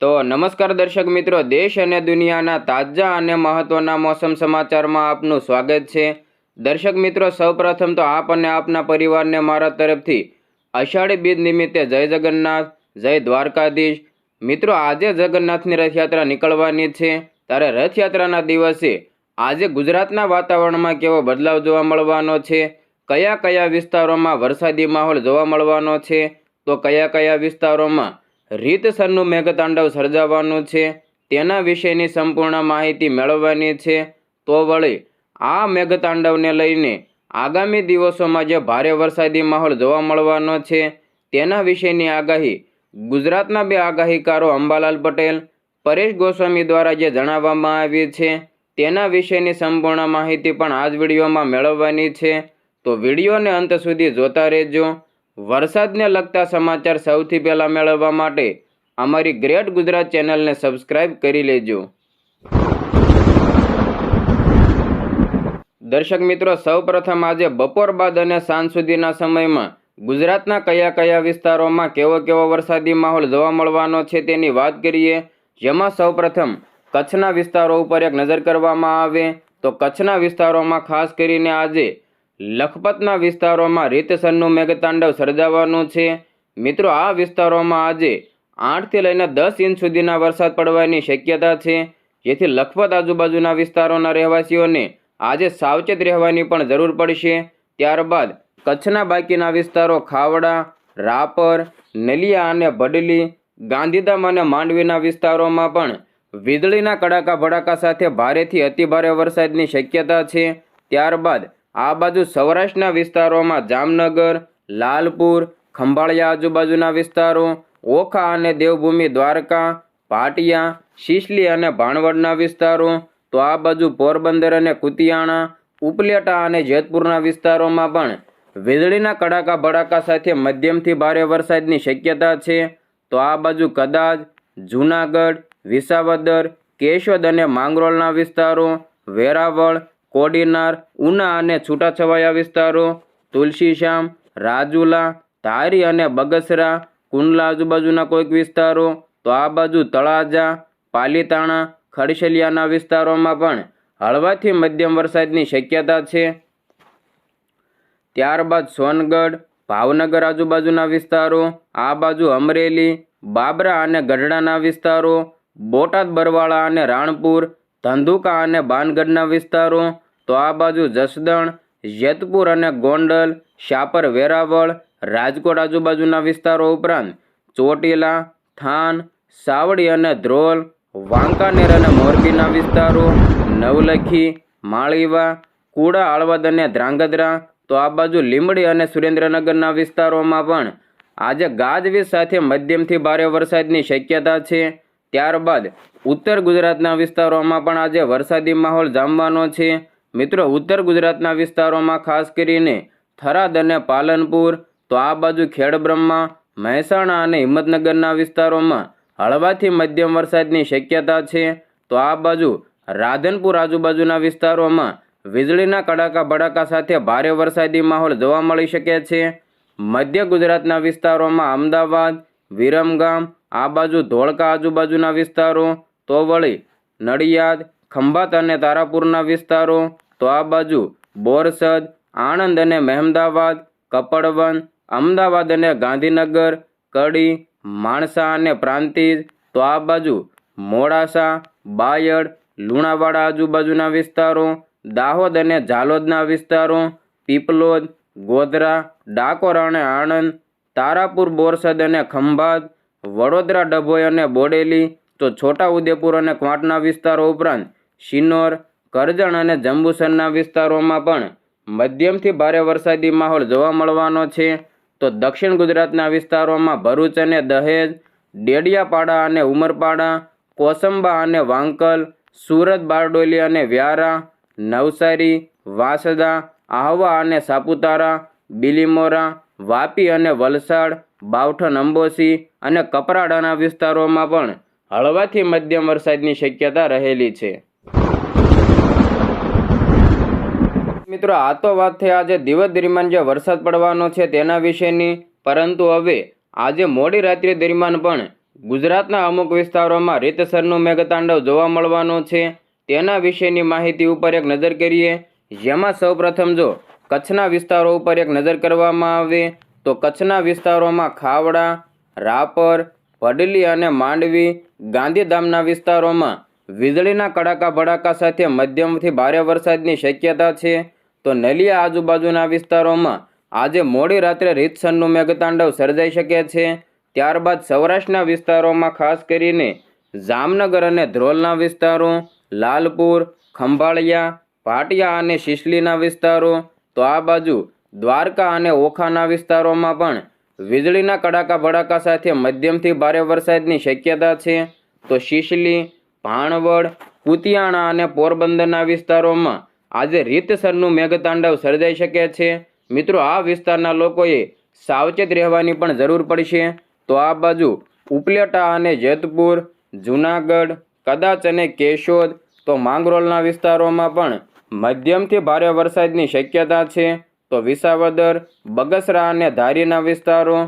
તો નમસ્કાર દર્શક મિત્રો, દેશ અને દુનિયાના તાજા અને મહત્વના મોસમ સમાચારમાં આપનું સ્વાગત છે. દર્શક મિત્રો, સૌપ્રથમ તો આપ અને આપના પરિવારને મારા તરફથી અષાઢી બીજ નિમિત્તે જય જગન્નાથ, જય દ્વારકાધીશ. મિત્રો, આજે જગન્નાથની રથયાત્રા નીકળવાની છે. ત્યારે રથયાત્રાના દિવસે આજે ગુજરાતના વાતાવરણમાં કેવો બદલાવ જોવા મળવાનો છે? કયા કયા વિસ્તારોમાં વરસાદી માહોલ જોવા મળવાનો છે? તો કયા કયા વિસ્તારોમાં રીતસરનું મેઘતાંડવ સર્જાવાનું છે, તેના વિશેની સંપૂર્ણ માહિતી મેળવવાની છે. તો વળી, આ મેઘતાંડવને લઈને આગામી દિવસોમાં જે ભારે વરસાદી માહોલ જોવા મળવાનો છે, તેના વિશેની આગાહી ગુજરાતના બે આગાહીકારો અંબાલાલ પટેલ, પરેશ ગોસ્વામી દ્વારા જે જણાવવામાં આવી છે, તેના વિશેની સંપૂર્ણ માહિતી પણ આ જ વિડીયોમાં મેળવવાની છે. તો વિડીયોને અંત સુધી જોતા રહેજો. વરસાદને લગતા સમાચાર સૌથી પહેલાં મેળવવા માટે અમારી ગ્રેટ ગુજરાત ચેનલને સબસ્ક્રાઇબ કરી લેજો. દર્શક મિત્રો, સૌપ્રથમ આજે બપોર બાદ અને સાંજ સુધીના સમયમાં ગુજરાતના કયા કયા વિસ્તારોમાં કેવો કેવો વરસાદી માહોલ જોવા મળવાનો છે તેની વાત કરીએ. જેમાં સૌપ્રથમ કચ્છના વિસ્તારો ઉપર એક નજર કરવામાં આવે તો કચ્છના વિસ્તારોમાં ખાસ કરીને આજે લખપતના વિસ્તારોમાં રીતસરનું મેઘતાંડવ સર્જાવાનું છે. મિત્રો, આ વિસ્તારોમાં આજે આઠથી લઈને દસ ઇંચ સુધીના વરસાદ પડવાની શક્યતા છે, જેથી લખપત આજુબાજુના વિસ્તારોના રહેવાસીઓને આજે સાવચેત રહેવાની પણ જરૂર પડશે. ત્યારબાદ કચ્છના બાકીના વિસ્તારો ખાવડા, રાપર, નલિયા અને ભડલી, ગાંધીધામ અને માંડવીના વિસ્તારોમાં પણ વીજળીના કડાકા ભડાકા સાથે ભારેથી અતિભારે વરસાદની શક્યતા છે. ત્યારબાદ આ બાજુ સૌરાષ્ટ્રના વિસ્તારોમાં જામનગર, લાલપુર, ખંભાળિયા આજુબાજુના વિસ્તારો, ઓખા અને દેવભૂમિ, દ્વારકા, પાટિયા, શિશલી અને ભાણવડના વિસ્તારો, તો આ બાજુ પોરબંદર અને કુતિયાણા, ઉપલેટા અને જેતપુરના વિસ્તારોમાં પણ વીજળીના કડાકા ભડાકા સાથે મધ્યમથી ભારે વરસાદની શક્યતા છે. તો આ બાજુ કદાચ જૂનાગઢ, વિસાવદર, કેશોદ અને માંગરોળના વિસ્તારો, વેરાવળ કોડીનાર, ઉના અને છૂટાછવાયા વિસ્તારો તુલસીશ્યામ રાજુલા, ધારી અને બગસરા, કુંડલા આજુબાજુના કોઈક વિસ્તારો, તો આ બાજુ તળાજા, પાલીતાણા, ખડશલિયાના વિસ્તારોમાં પણ હળવાથી મધ્યમ વરસાદની શક્યતા છે. ત્યારબાદ સોનગઢ, ભાવનગર આજુબાજુના વિસ્તારો, આ બાજુ અમરેલી, બાબરા અને ગઢડાના વિસ્તારો, બોટાદ, બરવાળા અને રાણપુર, ધંધુકા અને બાનગઢના વિસ્તારો તો આ બાજુ જસદણ, જેતપુર અને ગોંડલ, શાપર વેરાવળ, રાજકોટ આજુબાજુના વિસ્તારો ઉપરાંત ચોટીલા, થાન, સાવડી અને ધ્રોલ, વાંકાનેર અને મોરબીના વિસ્તારો, નવલખી, માળીવા, કુડા હળવદ અને ધ્રાંગધ્રા. તો આ બાજુ લીંબડી અને સુરેન્દ્રનગરના વિસ્તારોમાં પણ આજે ગાજવીજ સાથે મધ્યમથી ભારે વરસાદની શક્યતા છે. ત્યારબાદ ઉત્તર ગુજરાતના વિસ્તારોમાં પણ આજે વરસાદી માહોલ જામવાનો છે. મિત્રો, ઉત્તર ગુજરાતના વિસ્તારોમાં ખાસ કરીને થરાદ અને પાલનપુર, તો આ બાજુ ખેડબ્રહ્મા, મહેસાણા અને હિંમતનગરના વિસ્તારોમાં હળવાથી મધ્યમ વરસાદની શક્યતા છે. તો આ બાજુ રાધનપુર આજુબાજુના વિસ્તારોમાં વીજળીના કડાકા ભડાકા સાથે ભારે વરસાદી માહોલ જોવા મળી શકે છે. મધ્ય ગુજરાતના વિસ્તારોમાં અમદાવાદ, વિરમગામ, આ બાજુ ધોળકા આજુબાજુના વિસ્તારો, તો વળી નડિયાદ, ખંભાત અને તારાપુરના વિસ્તારો તો આ બાજુ બોરસદ, આણંદ અને મહેમદાવાદ, કપડવન, અમદાવાદ અને ગાંધીનગર, કડી, માણસા અને પ્રાંતિજ, તો આ બાજુ મોડાસા, બાયડ, લુણાવાડા આજુબાજુના વિસ્તારો, દાહોદ અને ઝાલોદના વિસ્તારો, પીપલોદ, ગોધરા, ડાકોર અને આણંદ, તારાપુર બોરસદ અને ખંભાત, વડોદરા ડભોઈ અને બોડેલી, તો છોટા ઉદેપુર અને ક્વાંટના વિસ્તારો ઉપરાંત શિનોર કરજણ અને જંબુસરના વિસ્તારોમાં પણ મધ્યમથી ભારે વરસાદી માહોલ જોવા મળવાનો છે. તો દક્ષિણ ગુજરાતના વિસ્તારોમાં ભરૂચ અને દહેજ, ડેડિયાપાડા અને ઉમરપાડા, કોસંબા અને વાંકલ, સુરત, બારડોલી અને વ્યારા, નવસારી, વાંસદા, આહવા અને સાપુતારા, બિલીમોરા, વાપી અને વલસાડ, બાવઠન, અંબોસી અને કપરાડાના વિસ્તારોમાં પણ હળવાથી મધ્યમ વરસાદની શક્યતા રહેલી છે. મિત્રો, આ તો વાત થઈ આજે દિવસ દરમિયાન જે વરસાદ પડવાનો છે તેના વિશેની. પરંતુ હવે આજે મોડી રાત્રિ દરમિયાન પણ ગુજરાતના અમુક વિસ્તારોમાં રીતસરનું મેઘતાંડવ જોવા મળવાનું છે. તેના વિશેની માહિતી ઉપર એક નજર કરીએ. જેમાં સૌપ્રથમ જો કચ્છના વિસ્તારો ઉપર એક નજર કરવામાં આવે, તો કચ્છના વિસ્તારોમાં ખાવડા, રાપર ભડલી અને માંડવી, ગાંધીધામના વિસ્તારોમાં વીજળીના કડાકા ભડાકા સાથે મધ્યમથી ભારે વરસાદની શક્યતા છે. તો નલિયા આજુબાજુના વિસ્તારોમાં આજે મોડી રાત્રે રીતસરનું મેઘતાંડવ સર્જાઈ શકે છે. ત્યારબાદ સૌરાષ્ટ્રના વિસ્તારોમાં ખાસ કરીને જામનગર અને ધ્રોલના વિસ્તારો, લાલપુર, ખંભાળિયા ભાટિયા અને શિશલીના વિસ્તારો, તો આ બાજુ દ્વારકા અને ઓખાના વિસ્તારોમાં પણ વીજળીના કડાકા ભડાકા સાથે મધ્યમથી ભારે વરસાદની શક્યતા છે. તો શિશલી, ભાણવડ, કુતિયાણા અને પોરબંદરના વિસ્તારોમાં આજે રીતસરનું મેઘતાંડવ સર્જાઈ શકે છે. મિત્રો, આ વિસ્તારના લોકોએ સાવચેત રહેવાની પણ જરૂર પડશે. તો આ બાજુ ઉપલેટા અને જેતપુર, જુનાગઢ, કદાચ અને કેશોદ તો માંગરોળના વિસ્તારોમાં પણ મધ્યમથી ભારે વરસાદની શક્યતા છે. તો વિસાવદર, બગસરા અને ધારીના વિસ્તારો,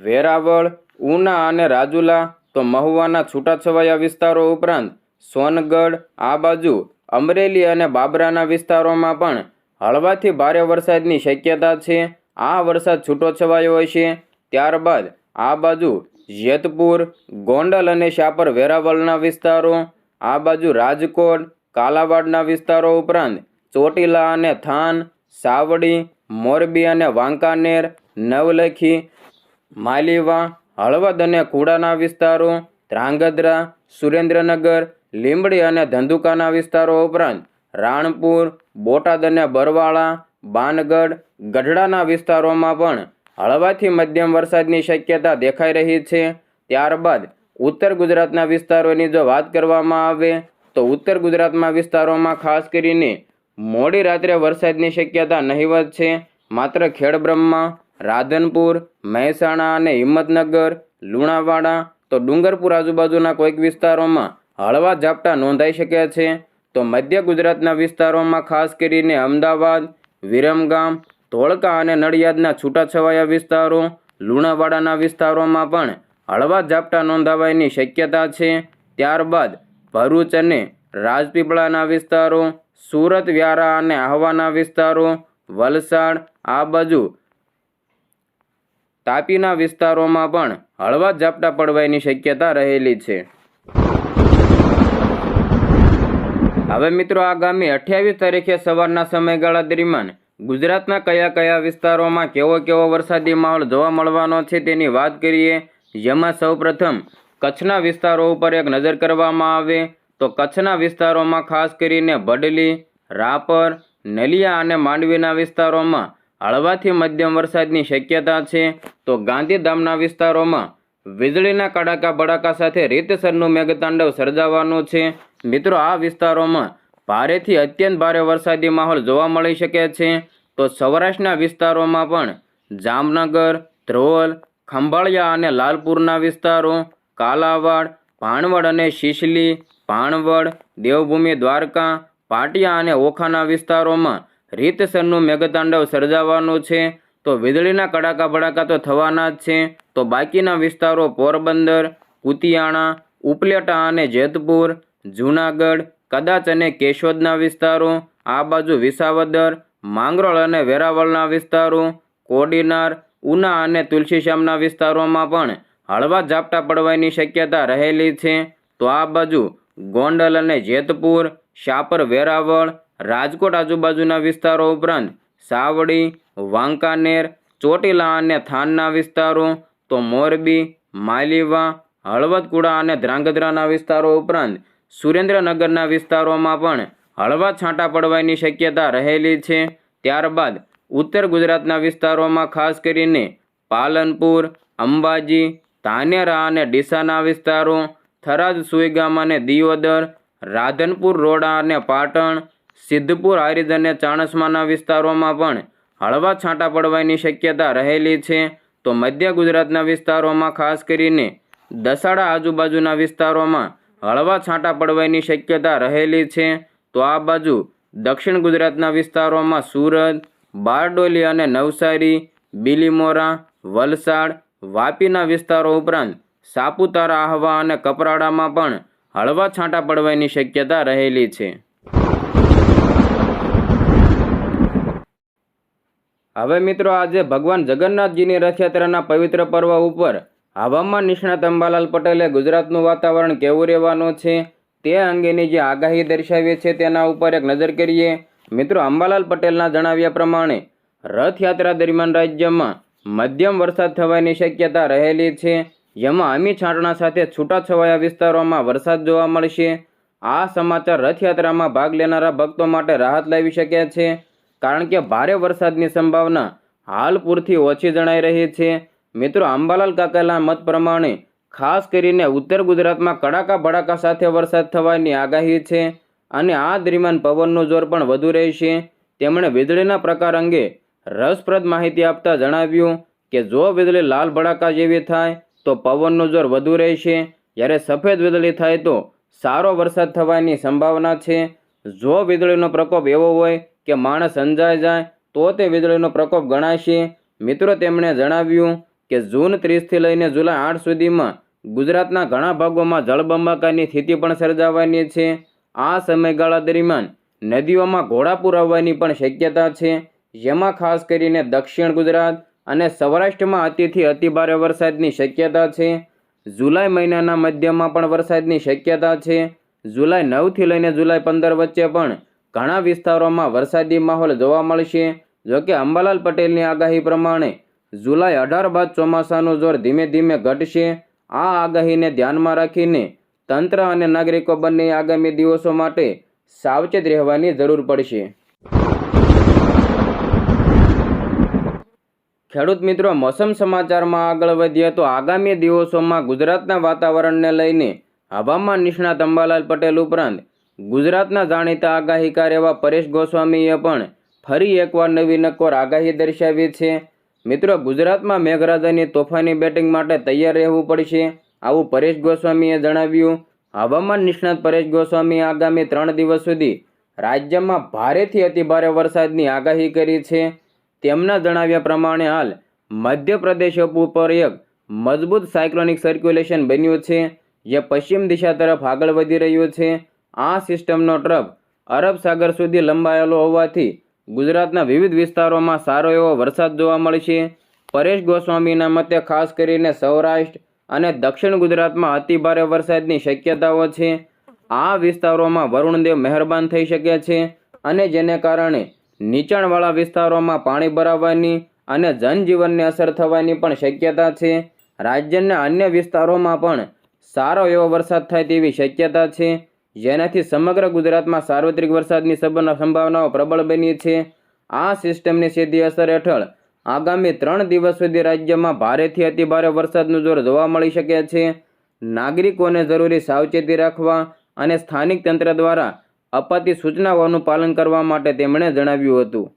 વેરાવળ, ઉના અને રાજુલા તો મહુવાના છૂટાછવાયા વિસ્તારો ઉપરાંત સોનગઢ, આ બાજુ અમરેલી અને બાબરાના વિસ્તારોમાં પણ હળવાથી ભારે વરસાદની શક્યતા છે. આ વરસાદ છૂટો છવાયો હશે ત્યારબાદ આ બાજુ જેતપુર, ગોંડલ અને શાપર વેરાવળના વિસ્તારો, આ બાજુ રાજકોટ, કાલાવાડના વિસ્તારો ઉપરાંત ચોટીલા અને થાન, સાવડી, મોરબી અને વાંકાનેર, નવલખી, માલીવા, હળવદ અને કુડાના વિસ્તારો, ધ્રાંગધ્રા, સુરેન્દ્રનગર લીંબડી અને ધંધુકાના વિસ્તારો ઉપરાંત રાણપુર, બોટાદ અને બરવાળા, બાનગઢ, ગઢડાના વિસ્તારોમાં પણ હળવાથી મધ્યમ વરસાદની શક્યતા દેખાઈ રહી છે. ત્યારબાદ ઉત્તર ગુજરાતના વિસ્તારોની જો વાત કરવામાં આવે, તો ઉત્તર ગુજરાતમાં વિસ્તારોમાં ખાસ કરીને મોડી રાત્રે વરસાદની શક્યતા નહીવત છે. માત્ર ખેડબ્રહ્મા, રાધનપુર, મહેસાણા અને હિંમતનગર, લુણાવાડા, તો ડુંગરપુર આજુબાજુના કોઈક વિસ્તારોમાં હળવા ઝાપટા નોંધાઈ શકે છે. તો મધ્ય ગુજરાતના વિસ્તારોમાં ખાસ કરીને અમદાવાદ, વિરમગામ, ધોળકા અને નડિયાદના છૂટાછવાયા વિસ્તારો, લુણાવાડાના વિસ્તારોમાં પણ હળવા ઝાપટા નોંધાવાની શક્યતા છે. ત્યારબાદ ભરૂચ અને રાજપીપળાના વિસ્તારો, સુરત, વ્યારા અને આહવાના વિસ્તારો, વલસાડ, આ બાજુ તાપીના વિસ્તારોમાં પણ હળવા ઝાપટા પડવાની શક્યતા રહેલી છે. હવે મિત્રો આગામી અઠ્યાવીસ તારીખે સવારના સમયગાળા દરમિયાન ગુજરાતના કયા કયા વિસ્તારોમાં કેવો કેવો વરસાદી માહોલ જોવા મળવાનો છે તેની વાત કરીએ, જેમાં સૌપ્રથમ કચ્છના વિસ્તારો ઉપર એક નજર કરવામાં આવે તો કચ્છના વિસ્તારોમાં ખાસ કરીને ભડલી રાપર, નલિયા અને માંડવીના વિસ્તારોમાં હળવાથી મધ્યમ વરસાદની શક્યતા છે તો ગાંધીધામના વિસ્તારોમાં વીજળીના કડાકા ભડાકા સાથે રીતસરનું મેઘતાંડવ સર્જાવાનું છે. મિત્રો, આ વિસ્તારોમાં ભારેથી અત્યંત ભારે વરસાદી માહોલ જોવા મળી શકે છે. તો સૌરાષ્ટ્રના વિસ્તારોમાં પણ જામનગર, ધ્રોલ, ખંભાળિયા અને લાલપુરના વિસ્તારો, કાલાવાડ, ભાણવડ અને શિશલી, ભાણવડ, દેવભૂમિ, દ્વારકા, પાટિયા અને ઓખાના વિસ્તારોમાં રીતસરનું મેઘતાંડવ સર્જાવાનું છે. તો વીજળીના કડાકા ભડાકા તો થવાના જ છે. તો બાકીના વિસ્તારો પોરબંદર, કુતિયાણા, ઉપલેટા અને જેતપુર જૂનાગઢ, કદાચ અને કેશોદના વિસ્તારો, આ બાજુ વિસાવદર, માંગરોળ અને વેરાવળના વિસ્તારો, કોડીનાર, ઉના અને તુલસીશ્યામના વિસ્તારોમાં પણ હળવા ઝાપટા પડવાની શક્યતા રહેલી છે. તો આ બાજુ ગોંડલ અને જેતપુર, શાપર વેરાવળ, રાજકોટ આજુબાજુના વિસ્તારો ઉપરાંત સાવડી, વાંકાનેર, ચોટીલા અને થાનના વિસ્તારો, તો મોરબી, માલીવા, હળવદકુડા અને ધ્રાંગધ્રાના વિસ્તારો ઉપરાંત સુરેન્દ્રનગરના વિસ્તારોમાં પણ હળવા છાંટા પડવાની શક્યતા રહેલી છે. ત્યારબાદ ઉત્તર ગુજરાતના વિસ્તારોમાં ખાસ કરીને પાલનપુર, અંબાજી, ધાનેરા અને ડીસાના વિસ્તારો, થરાદ, સુઈગામ અને દિયોદર, રાધનપુર, રોડા અને પાટણ, સિદ્ધપુર હારીજ અને ચાણસમાના વિસ્તારોમાં પણ હળવા છાંટા પડવાની શક્યતા રહેલી છે. તો મધ્ય ગુજરાતના વિસ્તારોમાં ખાસ કરીને દસાડા આજુબાજુના વિસ્તારોમાં હળવા છાંટા પડવાની શક્યતા રહેલી છે. તો આ બાજુ દક્ષિણ ગુજરાતના વિસ્તારોમાં સુરત, બારડોલી અને નવસારી, બિલીમોરા, વલસાડ, વાપીના વિસ્તારો ઉપરાંત સાપુતારા, આહવા અને કપરાડામાં પણ હળવા છાંટા પડવાની શક્યતા રહેલી છે. હવે મિત્રો આજે ભગવાન જગન્નાથજીની રથયાત્રાના પવિત્ર પર્વ ઉપર હવામાન નિષ્ણાત અંબાલાલ પટેલે ગુજરાતનું વાતાવરણ કેવું રહેવાનું છે તે અંગેની જે આગાહી દર્શાવી છે તેના ઉપર એક નજર કરીએ. મિત્રો, અંબાલાલ પટેલના જણાવ્યા પ્રમાણે, રથયાત્રા દરમિયાન રાજ્યમાં મધ્યમ વરસાદ થવાની શક્યતા રહેલી છે. જેમાં અમી છાંટણા સાથે છૂટાછવાયા વિસ્તારોમાં વરસાદ જોવા મળશે. આ સમાચાર રથયાત્રામાં ભાગ લેનારા ભક્તો માટે રાહત લાવી શકે છે. કારણ કે ભારે વરસાદની સંભાવના હાલ પૂરથી ઓછી જણાઈ રહી છે. મિત્રો અંબાલાલ કાકાના મત પ્રમાણે ખાસ કરીને ઉત્તર ગુજરાતમાં કડાકા ભડાકા સાથે વરસાદ થવાની આગાહી છે અને આ દરમિયાન પવનનું જોર પણ વધુ રહેશે. તેમણે વીજળીના પ્રકાર અંગે રસપ્રદ માહિતી આપતા જણાવ્યું કે જો વીજળી લાલ ભડાકા જેવી થાય તો પવનનું જોર વધુ રહેશે. જ્યારે સફેદ વીજળી થાય તો સારો વરસાદ થવાની સંભાવના છે. જો વીજળીનો પ્રકોપ એવો હોય કે માણસ અંજાઈ જાય તો તે વીજળીનો પ્રકોપ ગણાશે. મિત્રો તેમણે જણાવ્યું કે જૂન ત્રીસથી લઈને જુલાઈ આઠ સુધીમાં ગુજરાતના ઘણા ભાગોમાં જળબંબાકારની સ્થિતિ પણ સર્જાવાની છે. આ સમયગાળા દરમિયાન નદીઓમાં ઘોડાપૂર આવવાની પણ શક્યતા છે. જેમાં ખાસ કરીને દક્ષિણ ગુજરાત અને સૌરાષ્ટ્રમાં અતિથી અતિભારે વરસાદની શક્યતા છે. જુલાઈ મહિનાના મધ્યમાં પણ વરસાદની શક્યતા છે. જુલાઈ નવથી લઈને જુલાઈ પંદર વચ્ચે પણ ઘણા વિસ્તારોમાં વરસાદી માહોલ જોવા મળશે. જોકે અંબાલાલ પટેલની આગાહી પ્રમાણે જુલાઈ અઢાર બાદ ચોમાસાનું જોર ધીમે ધીમે ઘટશે. આ આગાહીને ધ્યાનમાં રાખીને તંત્ર અને નાગરિકો બંને આગામી દિવસો માટે સાવચેત રહેવાની જરૂર પડશે. ખેડૂત મિત્રો, મોસમ સમાચારમાં આગળ વધીએ તો આગામી દિવસોમાં ગુજરાતના વાતાવરણને લઈને હવામાન નિષ્ણાત અંબાલાલ પટેલ ઉપરાંત ગુજરાતના જાણીતા આગાહીકાર એવા પરેશ ગોસ્વામીએ પણ ફરી એકવાર નવી નક્કોર આગાહી દર્શાવી છે. મિત્રો, ગુજરાતમાં મેઘરાજાની તોફાની બેટિંગ માટે તૈયાર રહેવું પડશે. આવું પરેશ ગોસ્વામીએ જણાવ્યું. હવામાન નિષ્ણાત પરેશ ગોસ્વામી આગામી ત્રણ દિવસ સુધી રાજ્યમાં ભારેથી અતિભારે વરસાદની આગાહી કરી છે. તેમના જણાવ્યા પ્રમાણે હાલ મધ્યપ્રદેશ ઉપર એક મજબૂત સાયક્લોનિક સર્ક્યુલેશન બન્યું છે, જે પશ્ચિમ દિશા તરફ આગળ વધી રહ્યું છે. આ સિસ્ટમનો ટ્રફ અરબ સાગર સુધી લંબાયેલો હોવાથી ગુજરાતના વિવિધ વિસ્તારોમાં સારો એવો વરસાદ જોવા મળશે પરેશ ગોસ્વામીના મતે ખાસ કરીને સૌરાષ્ટ્ર અને દક્ષિણ ગુજરાતમાં અતિભારે વરસાદની શક્યતાઓ છે. આ વિસ્તારોમાં વરુણદેવ મહેરબાન થઈ શકે છે અને જેને કારણે નીચાણવાળા વિસ્તારોમાં પાણી ભરાવાની અને જનજીવનને અસર થવાની પણ શક્યતા છે. રાજ્યના અન્ય વિસ્તારોમાં પણ સારો એવો વરસાદ થાય તેવી શક્યતા છે. જેનાથી સમગ્ર ગુજરાતમાં સાર્વત્રિક વરસાદની સંભાવના- સંભાવનાઓ પ્રબળ બની છે. આ સિસ્ટમની સીધી અસર હેઠળ આગામી ત્રણ દિવસ સુધી રાજ્યમાં ભારેથી અતિભારે વરસાદનું જોર જોવા મળી શકે છે. નાગરિકોને જરૂરી સાવચેતી રાખવા અને સ્થાનિક તંત્ર દ્વારા અપાતી સૂચનાઓનું પાલન કરવા માટે તેમણે જણાવ્યું હતું.